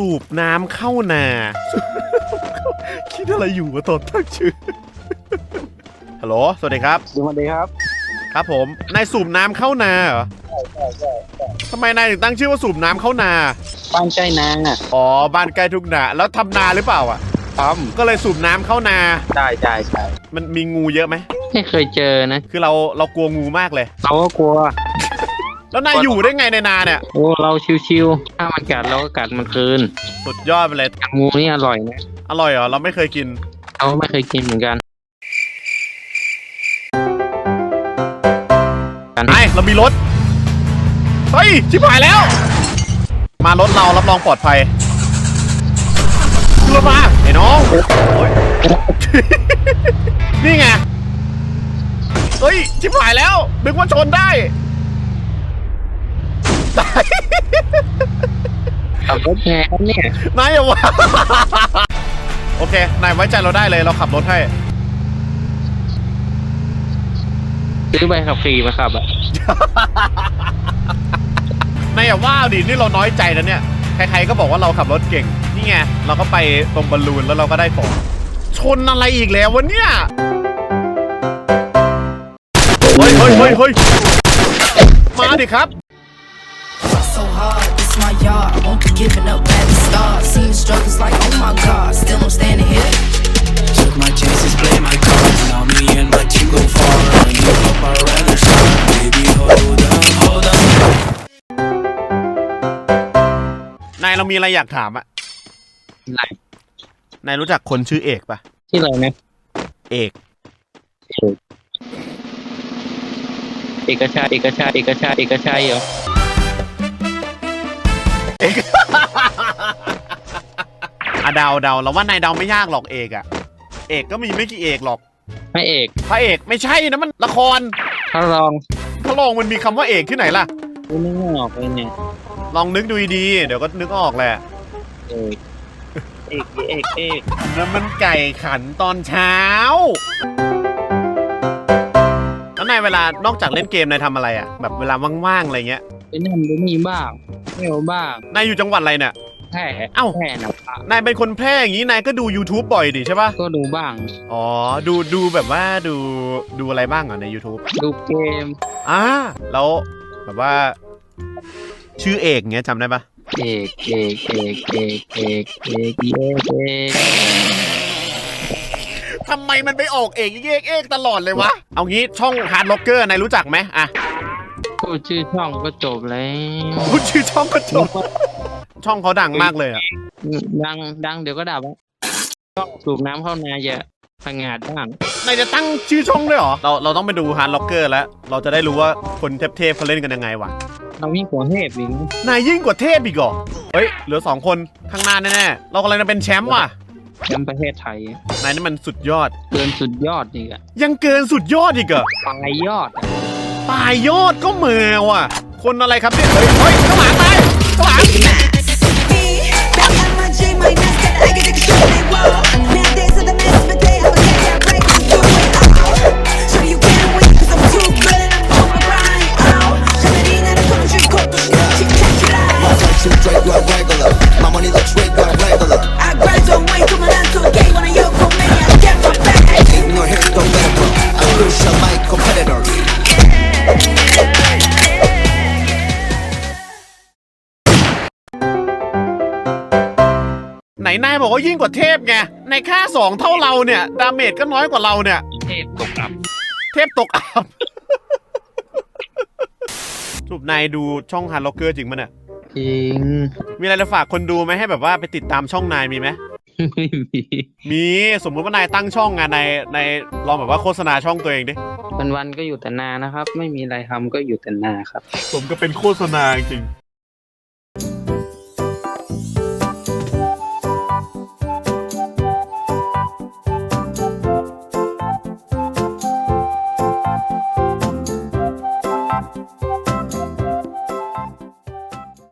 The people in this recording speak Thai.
สูบน้ำเข้านา คิดอะไรอยู่วะตอนตั้งชื่อ ฮัลโหล สวัสดีครับ สวัสดีครับ ครับผม นายสูบน้ำเข้านาเหรอทำไมนายถึงตั้งชื่อว่าสูบน้ำเข้านา บ้านใกล้นางอะอ๋อ บ้านใกล้ทุกนา แล้วทำนาหรือเปล่าอะ ทก็เลยสูบน้ำเข้านาำใช่ใช่ใช่มันมีงูเยอะไหม ไม่เคยเจอนะ คือเราเรากลัวงูมากเลย เราก็กลัว แล้วนายอยู่ได้ไงในนาเนี่ย โอ้เราชิวๆถ้ามันกัดเราก็กัดมันคืนสุดยอดไปเลยงูนี่อร่อยนะอร่อยเหรอ เราไม่เคยกิน เราไม่เคยกินเหมือนกันไอเรามีรถ เฮ้ย ชิบหายแล้ว มารถเรารับรองปลอดภัยขึ้นรถมาไอ้น้องโอ๊ยนี่ไง เฮ้ย ชิบหายแล้วนึกว่าชนได้ ขับรถไงครับเนี่ยนายอย่าวะโอเค นายไว้ใจเราได้เลย เราขับรถให้ ซื้อใบขับขี่มาขับอะนายอย่าว่าดิ นี่เราน้อยใจนะเนี่ย ใครๆก็บอกว่าเราขับรถเก่ง นี่ไง เราก็ไปตรงบอลลูนแล้วเราก็ได้ของ ชนอะไรอีกแล้ววะเนี่ย เฮ้ยเฮ้ยเฮ้ยเฮ้ยมาดิครับ Try so hard, this my yard. I won't be giving up at the start. Seeing struggles like, oh my god, still I'm standing here. Took my chances, play my cards. Now me and my team go far. And you up, I'd rather start. Baby, hold on, hold on. นายเรามีอะไรอยากถามอะไหนนายรู้จักคนชื่อเอกปะที่อะไรนะเอก เอกชัยเอกชัยเอกชัยเอกชัยเหรอ อะเดาเดาเราว่านายเดาไม่ยากหรอกเอกอะเอกก็มีไม่กี่เอกหรอกพระเอกพระเอกไม่ใช่นะมันละครพระรองพระรองมันมีคำว่าเอกที่ไหนล่ะ กูนึกไม่ออกเลยเนี่ยลองนึกดูดีๆเดี๋ยวก็นึกออกแหละเอกเอกเอกเอกน้ำมันไก่ขันตอนเช้าแล้วนายเวลานอกจากเล่นเกมนายทำอะไรอะแบบเวลาว่างๆอะไรเงี้ย ไปนั่นไปนี่บ้างไม่เอาบ้างนายอยู่จังหวัดอะไรเนี่ย แพร่เอ้า แพร่นะนายเป็นคนแพร่อย่างนี้นายก็ดู YouTube บ่อยดิใช่ปะก็ดูบ้าง อ๋อ ดูดูแบบว่าดูดูอะไรบ้างอะใน YouTube ดูเกมอ่าแล้วแบบว่า ชื่อเอกเงี้ยจำได้ปะเอกเอกเอกเอกเอกเอกเอกเอกทำไมมันไปออกเอกเอกเอกตลอดเลยวะ เอางี้ช่องฮาร์ดล็อกเกอร์นายรู้จักไหมอะพู ดชื่อช่องก็จบแล้วพูดชื่อช่องก็จบ ช่องเขาดังมากเลยอะดังดังเดี๋ยวก็ดับอะช่องสูบน้ำเข้านาเยอะพังงาดบ้างนายจะตั้งชื่อช่องด้วยเหรอ เราเราต้องไปดูฮาร์ดล็อกเกอร์แล้ว เราจะได้รู้ว่าคนเทพๆเขาเล่นกันยังไงวะเรายิ่งกว่าเทพอีกนะนายยิ่งกว่าเทพอีกเหรอ เฮ้ย เหลือสองคนข้างหน้าแน่ๆ เรากำลังจะเป็นแชมป์ว่ะแชมป์ประเทศไทยนายนี่มันสุดยอด เกินสุดยอดอีกอะยังเกินสุดยอดอีกเหรอปลายยอดอะ ปลายยอดก็แมวอะ คนอะไรครับเนี่ย เฮ้ยเฮ้ยข้างหลังนายข้างหลัง ไหนนายบอกว่ายิ่งกว่าเทพไงในค่าสองเท่าเราเนี่ยดาเมจก็น้อยกว่าเราเนี่ย เทพตกอับเทพตกอับสรุปนายดูช่องฮาร์ดล็อกเกอร์จริงมั้ยเนี่ยจริง มีอะไรจะฝากคนดูไหมให้แบบว่าไปติดตามช่องนายมีไหมไม่มีมีสมมุติว่านายตั้งช่องไงนายนายลองแบบว่าโฆษณาช่องตัวเองดิวันวันๆก็อยู่แต่นานะครับ ไม่มีอะไรทำก็อยู่แต่นาครับผมก็เป็นโฆษณาจริง